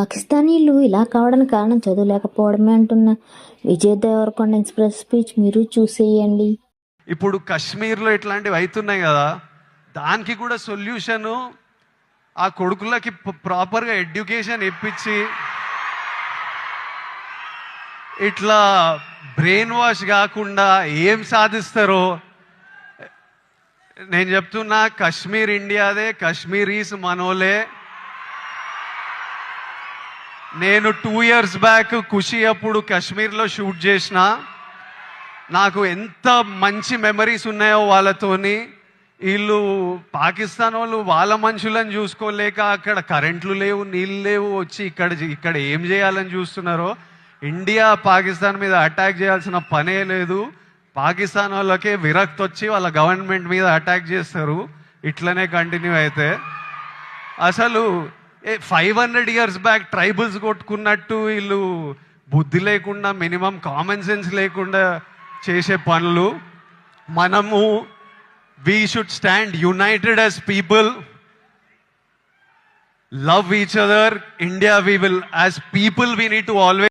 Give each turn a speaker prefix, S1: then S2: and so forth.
S1: పాకిస్తానీలు ఇలా కావడానికి కారణం చదవలేకపోవడమే అంటున్నా. అంటున్న విజయ్ దేవరకొండ ఎక్స్ప్రెస్ స్పీచ్ మీరు చూసేయండి.
S2: ఇప్పుడు కాశ్మీర్లో ఇట్లాంటివి అవుతున్నాయి కదా దానికి కూడా సొల్యూషను ఆ కొడుకులకి ప్రాపర్గా ఎడ్యుకేషన్ ఇప్పించి ఇట్లా బ్రెయిన్ వాష్ కాకుండా ఏం సాధిస్తారో నేను చెప్తున్నా కాశ్మీర్ ఇండియాదే కాశ్మీరీస్ మనోలే. నేను టూ ఇయర్స్ బ్యాక్ ఖుషి అప్పుడు కాశ్మీర్లో షూట్ చేసిన. నాకు ఎంత మంచి మెమరీస్ ఉన్నాయో వాళ్ళతోని. వీళ్ళు పాకిస్తాన్ వాళ్ళు వాళ్ళ మనుషులను చూసుకోలేక అక్కడ కరెంట్లు లేవు నీళ్ళు లేవు వచ్చి ఇక్కడ ఇక్కడ ఏం చేయాలని చూస్తున్నారో. ఇండియా పాకిస్తాన్ మీద అటాక్ చేయాల్సిన పనే లేదు. పాకిస్తాన్ వాళ్ళకే విరక్తి వచ్చి వాళ్ళ గవర్నమెంట్ మీద అటాక్ చేస్తారు. ఇట్లనే కంటిన్యూ అయితే. అసలు five hundred years back tribals కొట్టుకున్నట్టు వీళ్ళు బుద్ధి లేకుండా మినిమం కామన్ సెన్స్ లేకుండా చేసే పనులు. మనము we should stand united as people love each other India we will as people we need to always